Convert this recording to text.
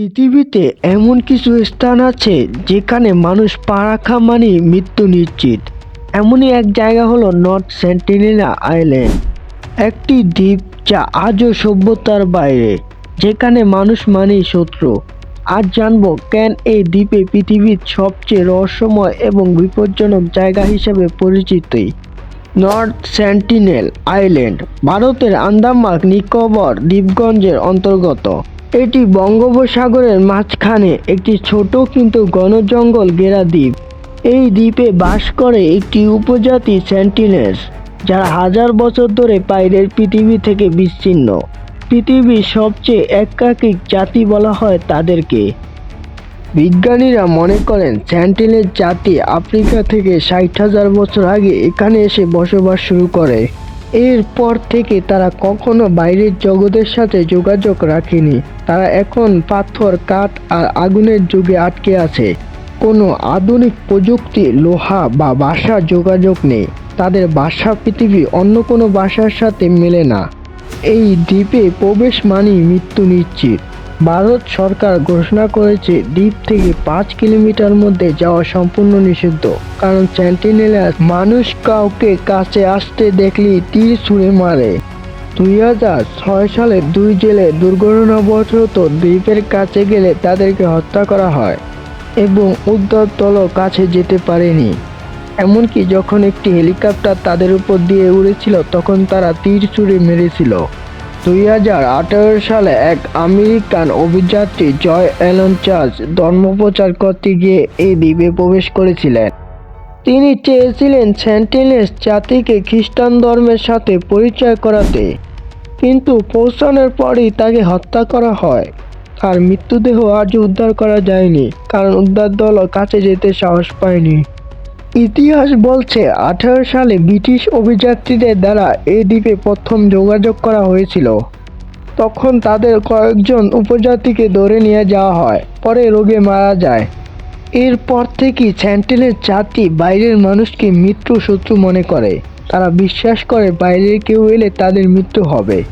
পৃথিবীতে এমন কিছু স্থান আছে যেখানে মানুষ পা রাখা মানেই মৃত্যু নিশ্চিত। এমনই এক জায়গা হলো নর্থ সেন্টিনেলা আইল্যান্ড। একটি দ্বীপ যা আজও সভ্যতার বাইরে, যেখানে মানুষ মানেই শত্রু। আজ জানব কেন এই দ্বীপে পৃথিবীর সবচেয়ে রহস্যময় এবং বিপজ্জনক জায়গা হিসেবে পরিচিত। নর্থ সেন্টিনেল আইল্যান্ড, ভারতের আন্দামান, নিকোবর, দ্বীপগঞ্জের অন্তর্গত। এটি বঙ্গোপসাগরের মাঝখানে একটি ছোট কিন্তু ঘন জঙ্গল ঘেরা দ্বীপ। এই দ্বীপে বাস করে একটি উপজাতি সেন্টিনেলস যারা হাজার বছর ধরে বাইরের পৃথিবী থেকে বিচ্ছিন্ন। পৃথিবীর সবচেয়ে একাকিক জাতি বলা হয় তাদেরকে। বিজ্ঞানীরা মনে করেন স্যান্টিলের জাতি আফ্রিকা থেকে ষাট হাজার বছর আগে এখানে এসে বসবাস শুরু করে। এরপর থেকে তারা কখনো বাইরের জগতের সাথে যোগাযোগ রাখেনি। তারা এখন পাথর, কাঠ আর আগুনের যুগে আটকে আছে। কোনো আধুনিক প্রযুক্তি, লোহা বা বাসা যোগাযোগ নেই। তাদের বাসা পৃথিবী অন্য কোনো বাসার সাথে মেলে না। এই দ্বীপে প্রবেশ মানেই মৃত্যু নিশ্চিত। ভারত সরকার ঘোষণা করেছে দ্বীপ থেকে পাঁচ কিলোমিটার মধ্যে যাওয়া সম্পূর্ণ নিষিদ্ধ। কারণ সেন্টিনেলা মানুষ কাউকে কাছে আসতে দেখলেই তীর ছুঁড়ে মারে। দুই হাজার ছয় সালে দুই জেলে দুর্ঘটনাবশত দ্বীপের কাছে গেলে তাদেরকে হত্যা করা হয় এবং উদ্ধার দলও কাছে যেতে পারেনি। এমনকি যখন একটি হেলিকপ্টার তাদের উপর দিয়ে উড়েছিল, তখন তারা তীর ছুঁড়ে মেরেছিল। দুই হাজার আঠারো সালে এক আমেরিকান অভিযাত্রী জয় অ্যালন চার্চ ধর্মপ্রচার করতে গিয়ে এই দ্বীপে প্রবেশ করেছিলেন। তিনি চেয়েছিলেন স্যান্টিনেস জাতিকে খ্রিস্টান ধর্মের সাথে পরিচয় করাতে, কিন্তু পৌঁছানোর পরই তাকে হত্যা করা হয়। তার মৃত্যুদেহ আজও উদ্ধার করা যায়নি, কারণ উদ্ধার দলও কাছে যেতে সাহস পায়নি। ইতিহাস বলছে আঠারো সালে ব্রিটিশ অভিযাত্রীদের দ্বারা এই দ্বীপে প্রথম যোগাযোগ করা হয়েছিল। তখন তাদের কয়েকজন উপজাতিকে ধরে নিয়ে যাওয়া হয়, পরে রোগে মারা যায়। এরপর থেকেই স্যান্টেলের জাতি বাইরের মানুষকে মৃত্যু শত্রু মনে করে। তারা বিশ্বাস করে বাইরের কেউ এলে তাদের মৃত্যু হবে।